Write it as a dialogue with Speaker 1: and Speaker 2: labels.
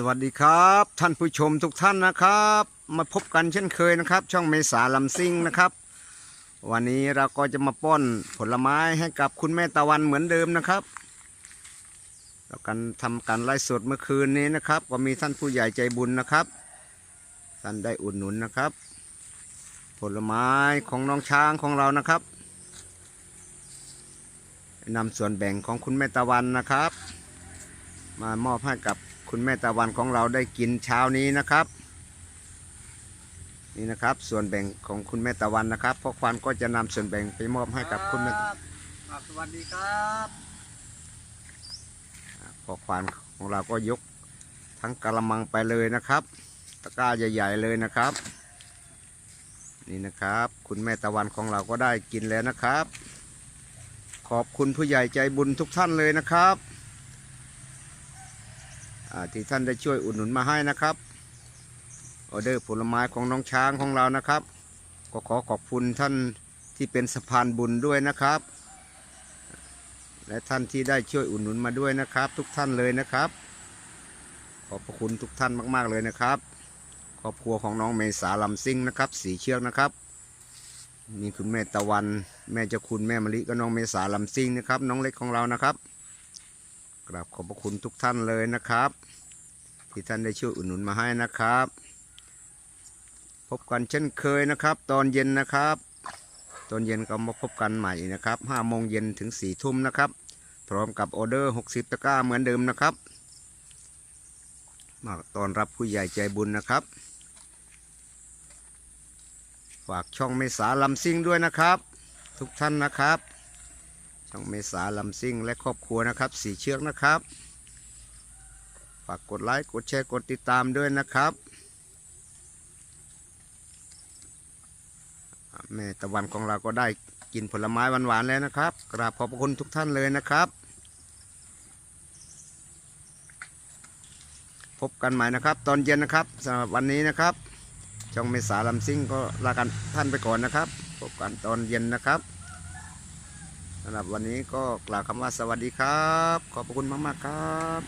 Speaker 1: สวัสดีครับ ท่านผู้ชมทุกท่านนะครับ มาพบกันเช่นเคยนะครับ ช่องเมษาลำซิ่งนะครับ วันนี้เราก็จะมาป้อนผลไม้ให้กับคุณแม่ตะวันเหมือนเดิมนะครับเรากันทำการไล่สดเมื่อคืนนี้นะครับ ก็มีท่านผู้ใหญ่ใจบุญนะครับ ท่านได้อุดหนุนนะครับ ผลไม้ของน้องช้างของเรานะครับนำส่วนแบ่งของคุณแม่ตะวันนะครับ มามอบให้กับคุณแม่ตะวันของเราได้กินเช้านี้นะครับ นี่นะครับส่วนแบ่งของคุณแม่ตะวันนะครับพ่อควันก็จะนำส่วนแบ่งไปมอบให้กับคุณแม่
Speaker 2: รับครับสวัสดีครับ
Speaker 1: พ่อควันของเราก็ยกทั้งกระมังไปเลยนะครับ ตะกร้าใหญ่ๆเลยนะครับ นี่นะครับ คุณแม่ตะวันของเราก็ได้กินแล้วนะครับ ขอบคุณผู้ใหญ่ใจบุญทุกท่านเลยนะครับอ่า ที่ท่านได้ช่วยอุดหนุนมาให้นะครับออเดอร์ผลไม้ของน้องช้างของเรานะครับ ก็ขอขอบคุณท่านที่เป็นสะพานบุญด้วยนะครับ และท่านที่ได้ช่วยอุดหนุนมาด้วยนะครับ ทุกท่านเลยนะครับ ขอบพระคุณทุกท่านมาก ๆเลยนะครับครอบครัวของน้องเมษาลำซิ่งนะครับสีเชือกนะครับนี่คุณแม่ตะวัน แม่เจ้าคุณแม่มะลิก็น้องเมษาลำซิ่งนะครับ น้องเล็กของเรานะครับ กราบขอบพระคุณทุกท่านเลยนะครับ ที่ท่านได้ช่วยอุดหนุนมาให้นะครับ พบกันเช่นเคยนะครับ ตอนเย็นนะครับ ตอนเย็นก็มาพบกันใหม่นะครับห้าโมงเย็นถึงสี่ทุ่มนะครับ พร้อมกับออเดอร์ 60 ตะกร้าเหมือนเดิมนะครับ มาตอนรับผู้ใหญ่ใจบุญนะครับ ฝากช่องเมษาลำซิ่งด้วยนะครับ ทุกท่านนะครับ ช่องเมษาลำซิ่งและครอบครัวนะครับสีเชือกนะครับฝากกดไลค์กดแชร์กดติดตามด้วยนะครับ แม่ตะวันของเราก็ได้กินผลไม้หวานๆแล้วนะครับ กราบขอบพระคุณทุกท่านเลยนะครับ พบกันใหม่นะครับ ตอนเย็นนะครับสำหรับวันนี้นะครับช่องเมษาลำซิ่งก็ลากันท่านไปก่อนนะครับ พบกันตอนเย็นนะครับำหรับวันนี้ก็กล่าวคำว่าสวัสดีครับ ขอบพระคุณมาก ๆ ครับ